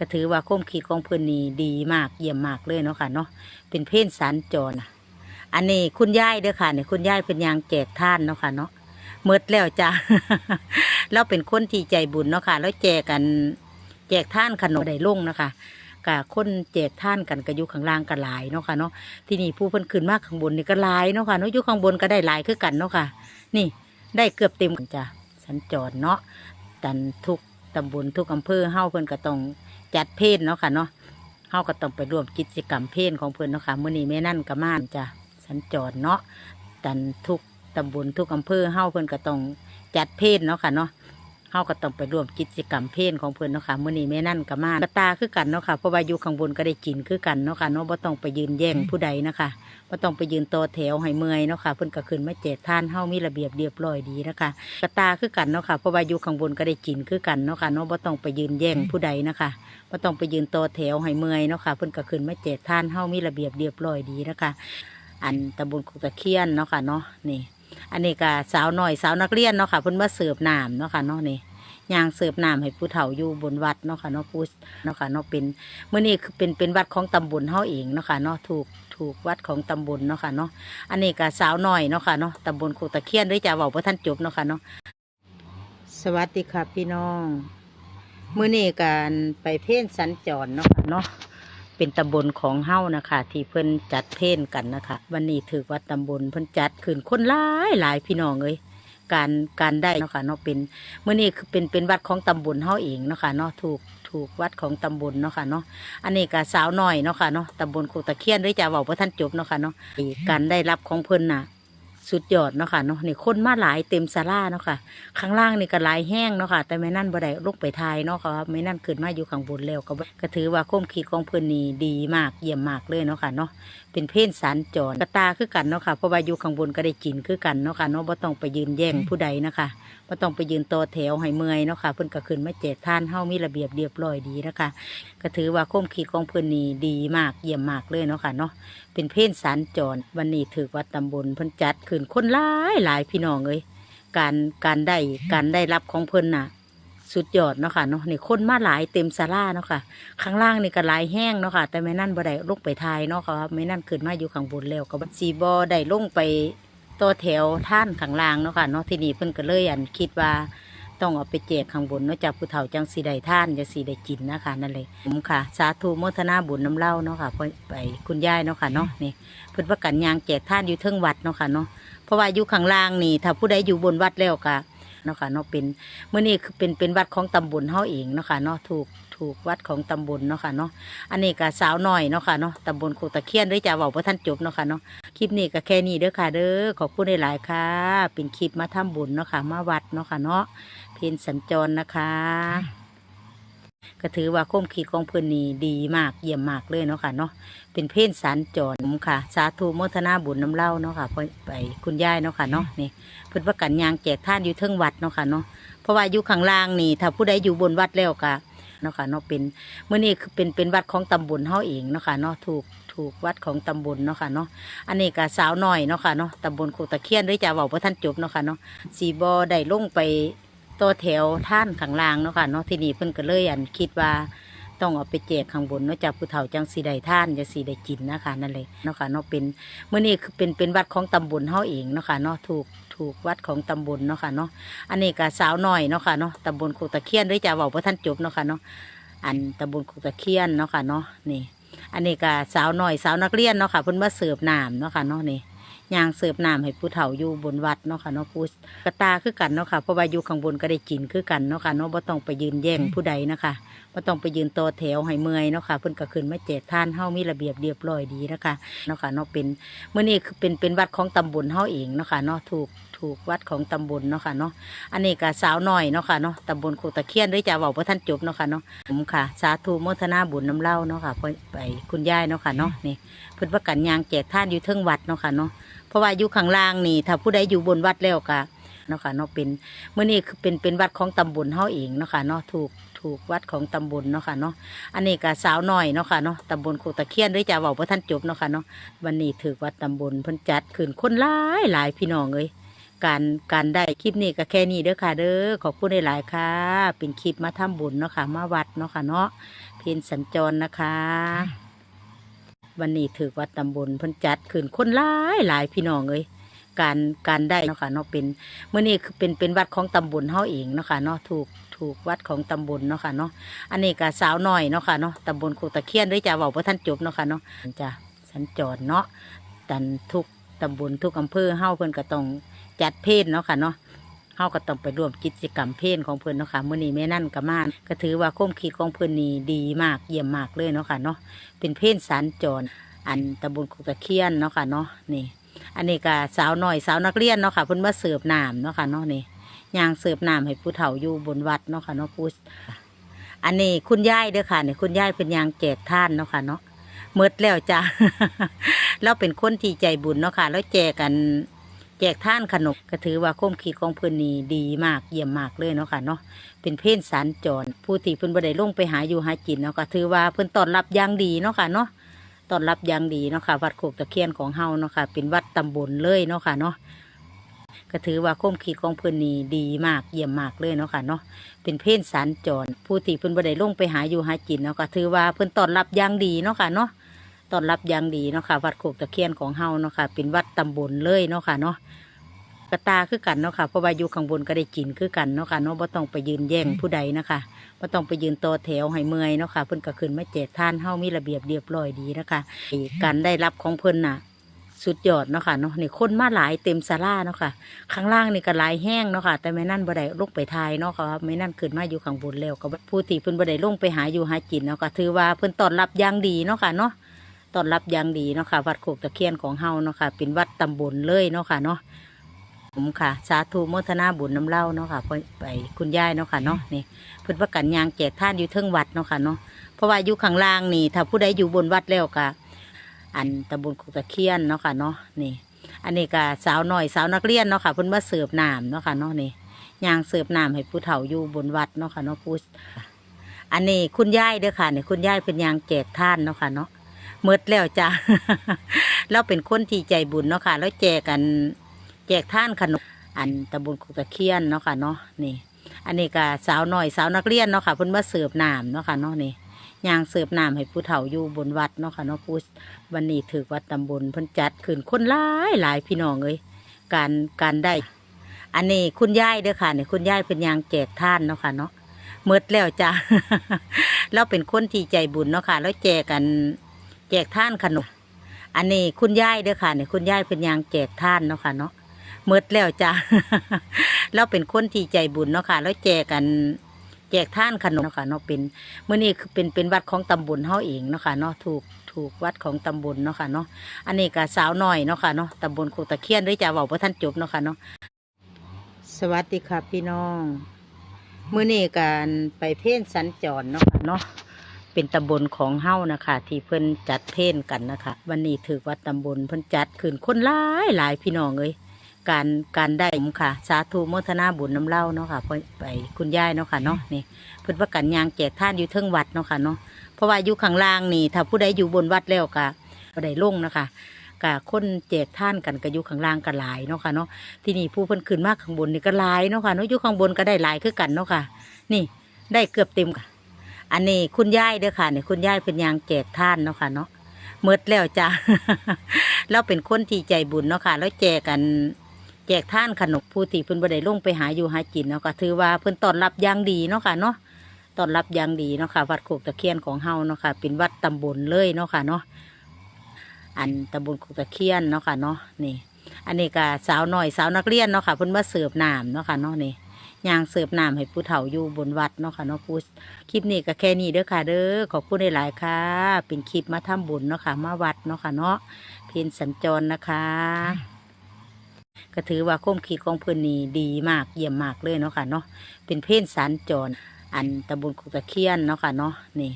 ก็ถือว่าความคิดของเพิ่นนี่ดีมากเยี่ยมมากเลยเนาะค่ะเนาะเป็นเพศสัญจรนะอันนี้คุณยายเด้อค่ะเนี่ยคุณยายเป็นยางแจกท่านเนาะค่ะเนาะเมดแล้วจ้าเราเป็นคนที่ใจบุญเนาะค่ะ แล้วแจกกันแจกท่านขนมได้ลงเนาะคะกะคนแจกท่านกันก็อยู่ข้างล่างก็หลายเนาะค่ะเนาะที่นี่ผู้เพิ่นขึ้นมากข้างบนนี่ก็หลายเนาะค่ะเนาะอยู่ข้างบนก็ได้หลายคือกันเนาะค่ะ นี่ได้เกือบเต็มจ้ะสัญจรเนาะตันทุกตำบลทุกอำเภอเฮ้าเพิ่นก็ต้อง จัดเพนเนาะค่ะเนาะเฮาก็ต้องไปร่วมกิจกรรมเพนของเพิ่นเนาะค่ะมื้อนี้แม่นั่นก็มาจ้ะสัญจรเนาะตันทุกตำบลทุกอำเภอเฮาเพิ่นก็ต้องจัดเพนเนาะค่ะเนาะ เฮาก็ต้องไปร่วมกิจกรรมเพลนของเพิ่นเนาะค่ะมื้อนี้แม่นั่นก็มากระตาคือกันเนาะค่ะเพราะว่าอยู่ข้างบนก็ได้กินคือกันเนาะค่ะเนาะบ่ต้องไปยืนแย่งผู้ใดนะคะบ่ต้องไปยืนต่อแถวให้เมื่อยเนาะค่ะเพิ่นก็ขึ้นมาแจกทานเฮามีระเบียบเรียบร้อยดีนะคะกระตาคือกันเนาะค่ะเพราะว่าอยู่ข้างบนก็ได้กินคือกันเนาะค่ะเนาะบ่ต้องไปยืนแย่งผู้ใดนะคะบ่ต้องไปยืนต่อแถวให้เมื่อยเนาะค่ะเพิ่นก็ขึ้นมาแจกทานเฮามีระเบียบเรียบร้อยดีนะคะอันตำบลกุกตะเคียนเนาะค่ะเนาะนี่ อันนี้ก็สาวน้อยสาวนักเรียนเนาะค่ะเพิ่นมาเสิร์ฟน้ำเนาะค่ะเนาะนี่ยางเสิร์ฟน้ำให้ผู้เฒ่าอยู่บนวัดเนาะค่ะเนาะผู้เนาะค่ะเนาะเป็นเมื่อนี้คือเป็นเป็นวัดของตำบลเฮาเองเนาะค่ะเนาะถูกถูกวัดของตำบลเนาะค่ะเนาะอันนี้ก็สาวน้อยเนาะค่ะเนาะตำบลโคตะเคียนหรือจะเว้าบ่ทันจบเนาะค่ะเนาะสวัสดีค่ะพี่น้องเมื่อนี้การไปเพ่นสัญจรเนาะค่ะเนาะ เป็นตำบลของเฮ้านะคะ ที่เพิ่นจัดเพ่นกันนะคะ วันนี้ถือว่าตำบลเพิ่นจัดขึ้นคนหลายหลายพี่น้องเลยการการได้เนาะค่ะเนาะเป็นเมื่อนี้คือเป็นเป็นวัดของตำบลเฮาเองเนาะค่ะเนาะถูกถูกวัดของตำบลเนาะค่ะเนาะอันนี้ก็สาวน้อยเนาะค่ะเนาะตำบลโคตะเคียนด้วยจะเว้าบ่ทันจบเนาะค่ะเนาะการได้รับของเพิ่นน่ะ สุดยอดเนาะค่ะเนาะนี่คนมาหลายเต็มศาลาเนาะค่ะ ข้างล่างนี่ก็หลายแห้งเนาะค่ะ แต่ไม่นั่นบ่ได้ลงไปทายเนาะค่ะไม่นั่นขึ้นมาอยู่ข้างบนแล้วก็ก็ถือว่าความคิดของเพิ่นนี่ดีมากเยี่ยมมากเลยเนาะค่ะเนาะเป็นเพศสัญจรกระตาคือกันเนาะค่ะเพราะว่าอยู่ข้างบนก็ได้กินคือกันเนาะค่ะเนาะบ่ต้องไปยืนแย่งผู้ใดนะคะก็ต้องไปยืนต่อแถวให้เมื่อยเนาะค่ะเพิ่อนก็ขึ้นมาแจกท่านเฮามีระเบียบเรียบร้อยดีนะคะก็ถือว่าความคิดของเพิ่นนี่ดีมากเยี่ยมมากเลยเนาะค่ะเนาะเป็นเพศสัญจรวันนี้ถือวัดตำบลเพิ่นจัดขึ้นคนหลายหลายพี่น้องเอ้ยการการได้การได้รับของเพิ่นน่ะ สุดยอดเนาะค่ะเนาะนี่คนมาหลายเต็มซาลาเนาะค่ะ ข้างล่างนี่ก็หลายแห้งเนาะค่ะ แต่ไม่นั่นบ่ได้ลงไปทายเนาะค่ะไม่นั่นขึ้นมาอยู่ข้างบนแล้วก็บสีบอได้ลงไปต่อแถวท่านข้างล่างเนาะค่ะเนาะที่นี่เพิ่นก็เลยอันคิดว่า ต้องเอาไปแจกข้างบนเนาะจากผู้เฒ่าจังสีได้ท่านจะสีได้กินนะคะนั่นเลยผมค่ะ สาธุโมทนาบุญน้ำเล่าเนาะค่ะไปไปคุณยายเนาะค่ะเนาะนี่เพิ่นประกันยางแจกท่านอยู่เทิงวัดเนาะค่ะเนาะเพราะว่าอยู่ข้างล่างนี่ ถ้าผู้ใดอยู่บนวัดแล้วก็ เนาะค่ะเนาะเป็นเมื่อนี้คือเป็นเป็นวัดของตำบลเฮาเองเนาะค่ะเนาะถูกถูกวัดของตำบลเนาะค่ะเนาะอันนี้ก็สาวน้อยเนาะค่ะเนาะตำบลโคตะเคียนด้วยจ้าเว้าบ่ทันจบเนาะค่ะเนาะคลิปนี้ก็แค่นี้เด้อค่ะ เด้อขอบคุณหลายๆค่ะ เป็นคลิปมาทำบุญเนาะค่ะมาวัดเนาะค่ะเนาะเพนสัญจรนะคะ ก็ถือว่าความคิดของเพื่อนนี่ดีมากเยี่ยมมากเลยเนาะค่ะเนาะเป็นเพนสัญจรค่ะ สาธุโมทนาบุญน้ำเล่าเนาะค่ะไปไปคุณยายเนาะค่ะเนาะนี่เพื่อนประกันยางแจกท่านอยู่เทิงวัดเนาะค่ะเนาะเพราะว่าอยู่ข้างล่างนี่ถ้าผู้ใดอยู่บนวัดแล้วก็เนาะค่ะเนาะเป็นเมื่อนี้คือเป็นเป็นวัดของตำบลเฮาเองเนาะค่ะเนาะถูกถูกวัดของตำบลเนาะค่ะเนาะ อันนี้ก็สาวน้อยเนาะค่ะเนาะตำบลโคตะเคียนหรือจะเว้าบ่ทันจบเนาะค่ะเนาะสีบอได้ลงไป ตัวแถวท่านข้างล่างเนาะค่ะเนาะที่นี่เพิ่นก็เลยอันคิดว่าต้องเอาไปแจกข้างบนเนาะจากผู้เฒ่าจังสีได้ท่านจะสีได้กินนะคะนั่นเลยเนาะค่ะเนาะเป็นเมื่อนี้คือเป็นเป็นวัดของตำบลเฮาเองเนาะค่ะเนาะถูกถูกวัดของตำบลเนาะค่ะเนาะอันนี้ก็สาวน้อยเนาะค่ะเนาะตำบลโคกตะเคียนหรือจะเว้าบ่ทันจบเนาะค่ะเนาะอันตำบลโคกตะเคียนเนาะค่ะเนาะนี่ อันนี้ก็สาวน้อยสาวนักเรียนเนาะค่ะเพิ่นมาเสิร์ฟน้ำเนาะค่ะเนาะนี่ ยางเสิร์ฟน้ำให้ผู้เฒ่าอยู่บนวัดเนาะค่ะเนาะผู้กระตาคือกันเนาะค่ะเพราะว่าอยู่ข้างบนก็ได้กินคือกันเนาะค่ะเนาะบ่ต้องไปยืนแย่งผู้ใดนะคะบ่ต้องไปยืนต่อแถวให้เมื่อยเนาะค่ะเพิ่นก็ขึ้นมาแจกทานเฮามีระเบียบเรียบร้อยดีนะคะเนาะค่ะเนาะเป็นเมื่อนี้คือเป็นเป็นวัดของตำบลเฮาเองเนาะค่ะเนาะถูก ถูกวัดของตำบลเนาะค่ะเนาะอันนี้ก็สาวน้อยเนาะค่ะเนาะตำบลโคกตะเคียนหรือจะเว้าบ่ทันจบเนาะค่ะเนาะผมค่ะ สาธุโมทนาบุญน้ำเล่าเนาะค่ะไปคุณยายเนาะค่ะเนาะนี่เพิ่นประกันยางแจกท่านอยู่เทิงวัดเนาะค่ะเนาะเพราะว่าอยู่ข้างล่างนี่ ถ้าผู้ใดอยู่บนวัดแล้วก็เนาะค่ะเนาะเป็นเมื่อนี้คือเป็นเป็นวัดของตำบลเฮาเองเนาะค่ะเนาะถูกถูกวัดของตำบลเนาะค่ะเนาะ อันนี้ก็สาวน้อยเนาะค่ะเนาะตำบลโคกตะเคียนหรือจะเว้าบ่ทันจบเนาะค่ะเนาะวันนี้ถือวัดตำบลเพิ่นจัดขึ้นคนหลายหลายพี่น้องเอ้ย การการได้คลิปนี้ก็แค่นี้เด้อค่ะเด้อขอบคุณหลายๆค่ะ เป็นคลิปมาทำบุญเนาะค่ะ มาวัดเนาะค่ะเนาะเพียนสัญจรนะคะ วันนี้ถือวัดตำบลพิ่นจัดขึ้นคนหลายหลายพี่น้องเอ้ยการการได้เนาะค่ะเนาะเป็นเมื่อนี้คือเป็นเป็นวัดของตำบลเฮาเองเนาะค่ะเนาะถูกถูกวัดของตำบลเนาะค่ะเนาะอันนี้ก็สาวน้อยเนาะค่ะเนาะตำบลโคกตะเคียนหรือจะเว้าบ่ทันจบเนาะค่ะเนาะจะสัญจรเนาะตันทุกตำบลทุกอำเภอเฮาเพิ่นก็ต้อง จัดเพลเนาะค่ะเนาะเฮาก็ต้องไปร่วมกิจกรรมเพลของเพิ่นเนาะค่ะมื้อนี้แม่นั่นก็มาก็ถือว่าความคิดของเพิ่นนี่ดีมากเยี่ยมมากเลยเนาะค่ะเนาะเป็นเพลสารจรอันตำบลกุกะเคียนเนาะค่ะเนาะนี่ อันนี้ก็สาวน้อยสาวนักเรียนเนาะค่ะเพิ่นมาเสิร์ฟน้ำเนาะค่ะเนาะนี่ยางเสิร์ฟน้ำให้ผู้เฒ่าอยู่บนวัดเนาะค่ะเนาะผู้อันนี้คุณยายเด้อค่ะนี่คุณยายเป็นยางแจกท่านเนาะค่ะเนาะเมดแล้วจ้ะเราเป็นคนที่ใจบุญเนาะค่ะแล้วแจกกัน แจกท่านขนมก็ถือว่าความคิดของเพิ่นนี่ดีมากเยี่ยมมากเลยเนาะค่ะเนาะเป็นเพศสารจรผู้ที่เพิ่อนบ่ได้ลงไปหาอยู่หากินเนาะก็ถือว่าเพิ่อนต้อนรับอย่างดีเนาะค่ะเนาะต้อนรับอย่างดีเนาะค่ะวัดโคกตะเคียนของเฮาเนาะค่ะเป็นวัดตำบลเลยเนาะค่ะเนาะก็ถือว่าความคิดของเพิ่นนี่ดีมากเยี่ยมมากเลยเนาะค่ะเนาะเป็นเพศสารจรผู้ที่เพิ่อนบ่ได้ลงไปหาอยู่หากินเนาะก็ถือว่าเพิ่อนต้อนรับอย่างดีเนาะค่ะเนาะ ต้อนรับอย่างดีเนาะค่ะ วัดโคกตะเคียนของเฮาเนาะค่ะ เป็นวัดตำบลเลยเนาะค่ะเนาะกระตาคือกันเนาะค่ะเพราะว่าอยู่ข้างบนก็ได้กินคือกันเนาะค่ะเนาะบ่ต้องไปยืนแย่งผู้ใดนะคะบ่ต้องไปยืนต่อแถวให้เมื่อยเนาะค่ะเพิ่นก็ขึ้นมาแจกทานเฮามีระเบียบเรียบร้อยดีนะคะการได้รับของเพิ่นน่ะ สุดยอดเนาะค่ะเนาะนี่คนมาหลายเต็มศาลาเนาะค่ะ ข้างล่างนี่ก็หลายแห้งเนาะค่ะ แต่ไม่นั่นบ่ได้ลงไปทายเนาะค่ะไม่นั่นขึ้นมาอยู่ข้างบนแล้วก็ผู้ที่เพิ่นบ่ได้ลงไปหาอยู่หากินเนาะค่ะถือว่าเพิ่นต้อนรับอย่างดีเนาะค่ะเนาะ ต้อนรับอย่างดีเนาะค่ะ วัดโคกตะเคียนของเฮาเนาะค่ะ เป็นวัดตำบลเลยเนาะค่ะเนาะผมค่ะ สาธุโมทนาบุญน้ำเล่าเนาะค่ะไปไปคุณยายเนาะค่ะเนาะนี่เพิ่นประกันยางแจกท่านอยู่เทิงวัดเนาะค่ะเนาะเพราะว่าอยู่ข้างล่างนี่ ถ้าผู้ใดอยู่บนวัดแล้วก็อันตำบลกุกตะเคียนเนาะค่ะเนาะนี่ อันนี้ก็สาวหน้อยสาวนักเรียนเนาะค่ะเพิ่นมาเสิร์ฟน้ำเนาะค่ะเนาะนี่ยางเสิร์ฟน้ำให้ผู้เฒ่าอยู่บนวัดเนาะค่ะเนาะผู้อันนี้คุณยายเด้อค่ะนี่คุณยายเป็นยางแจกท่านเนาะค่ะเนาะ เมดแล้วจ้ะเราเป็นคนที่ใจบุญเนาะค่ะ แล้วแจกกัน แจกท่านขนมอันตำบลกุกะเคียนเนาะค่ะเนาะนี่ อันนี้ก็สาวหน้อยสาวนักเรียนเนาะค่ะเพิ่นมาเสิร์ฟน้ำเนาะค่ะเนาะนี่ย่างเสิร์ฟน้ำให้ผู้เฒ่าอยู่บนวัดเนาะค่ะเนาะผู้วันนี้ถือวัดตำบลเพิ่นจัดขึ้นคนหลายหลายพี่น้องเอ้ยการการได้ อันนี้คุณยายเด้อค่ะนี่คุณยายเป็นยางแจกท่านเนาะค่ะเนาะเมดแล้วจ้ะเราเป็นคนที่ใจบุญเนาะค่ะ แล้วแจกกัน แจกท่านขนมอันนี้คุณยายเด้อค่ะนี่คุณยายเป็นยางแจกท่านเนาะค่ะเนาะเมดแล้วจ้ะเราเป็นคนที่ใจบุญเนาะค่ะ แล้วแจกกันแจกท่านขนมเนาะค่ะเนาะเป็นเมื่อนี้คือเป็นเป็นวัดของตำบลเฮาเองเนาะค่ะเนาะถูกถูกวัดของตำบลเนาะค่ะเนาะอันนี้ก็สาวน้อยเนาะค่ะเนาะตำบลโคกตะเคียนหรือจะเว้าบ่ทันจบเนาะค่ะเนาะสวัสดีค่ะพี่น้องเมื้อนี้การไปเพ่นสัญจรเนาะค่ะเนาะ เป็นตำบลของเฮ้านะคะ ที่เพิ่อนจัดเพ่นกันนะคะ วันนี้ถือว่าตำบลเพิ่อนจัดขึ้นคนหลายหลายพี่น้องเอ้ยการการได้ผมค่ะ สาธุโมทนาบุญน้ำเล่าเนาะค่ะไปไปคุณยายเนาะค่ะเนาะนี่เพิ่นประกันยางแจกท่านอยู่เทิงวัดเนาะค่ะเนาะเพราะว่าอยู่ข้างล่างนี่ถ้าผู้ใดอยู่บนวัดแล้วก็บ่ได้ลงนะคะกะคนแจกท่านกันก็อยู่ข้างล่างก็หลายเนาะค่ะเนาะที่นี่ผู้เพิ่นขึ้นมากข้างบนนี่ก็หลายเนาะค่ะเนาะอยู่ข้างบนก็ได้หลายคือกันเนาะค่ะ นี่ได้เกือบเต็มค่ะ อันนี้คุณยายเด้อค่ะเนี่ยคุณยายเป็นยางแจกท่านเนาะค่ะเนาะเมดแล้วจ้ะเราเป็นคนที่ใจบุญเนาะค่ะ แล้วแจกกันแจกท่านขนมผู้ที่เพิ่นบ่ได้ลงไปหาอยู่หากินเนาะก็ถือว่าเพิ่นต้อนรับอย่างดีเนาะค่ะเนาะต้อนรับอย่างดีเนาะค่ะวัดโคกตะเคียนของเฮาเนาะค่ะ เป็นวัดตำบลเลยเนาะค่ะเนาะอันตำบลโคกตะเคียนเนาะค่ะเนาะนี่ อันนี้ก็สาวหน้อยสาวนักเรียนเนาะค่ะเพิ่นมาเสิร์ฟน้ำเนาะค่ะเนาะนี่ ย่างเสิร์ฟน้ำให้ผู้เฒ่าอยู่บนวัดเนาะค่ะเนาะผู้คลิปนี้ก็แค่นี้เด้อค่ะเด้อขอบคุณหลายๆค่ะ เป็นคลิปมาทำบุญเนาะค่ะมาวัดเนาะค่ะเนาะเพนสัญจรนะคะก็ถือว่าความคิดของเพิ่อนนี่ดีมากเยี่ยมมากเลยเนาะค่ะเนาะเป็นเพศสารจรอันตำบลกุกตะเคียนเนาะค่ะเนาะนี่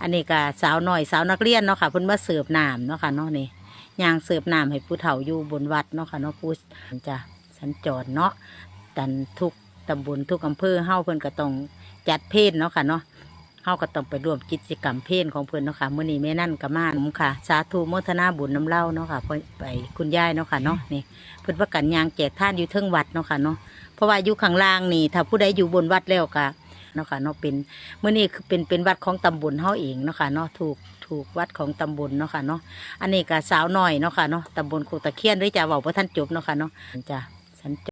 อันนี้ก็สาวหน้อยสาวนักเรียนเนาะค่ะเพิ่นมาเสิร์ฟน้ำเนาะค่ะเนาะนี่ยางเสิร์ฟน้ำให้ผู้เฒ่าอยู่บนวัดเนาะค่ะเนาะผู้จะสัญจรเนาะตันทุก ตำบลทุกอำเภอเฮ้าเพิ่นก็ต้องจัดเพศเนาะค่ะเนาะเฮ้าก็ต้องไปร่วมกิจกรรมเพลของเพิ่นเนาะค่ะมื้อนี้แม่นั่นก็มาผมค่ะ สาธุโมทนาบุญน้ำเล่าเนาะค่ะไปคุณยายเนาะค่ะเนาะนี่เพิ่นประกันยางแจกท่านอยู่เทิงวัดเนาะค่ะเนาะเพราะว่าอยู่ข้างล่างนี่ ถ้าผู้ใดอยู่บนวัดแล้วก็เนาะค่ะเนาะเป็นเมื้อนี้คือเป็นเป็นวัดของตำบลเฮาเองเนาะค่ะเนาะถูกถูกวัดของตำบลเนาะค่ะเนาะ อันนี้ก็สาวน้อยเนาะค่ะเนาะตำบลโคตะเคียนหรือจะเว้าบ่ทันจบเนาะค่ะเนาะจ้ะสัญจ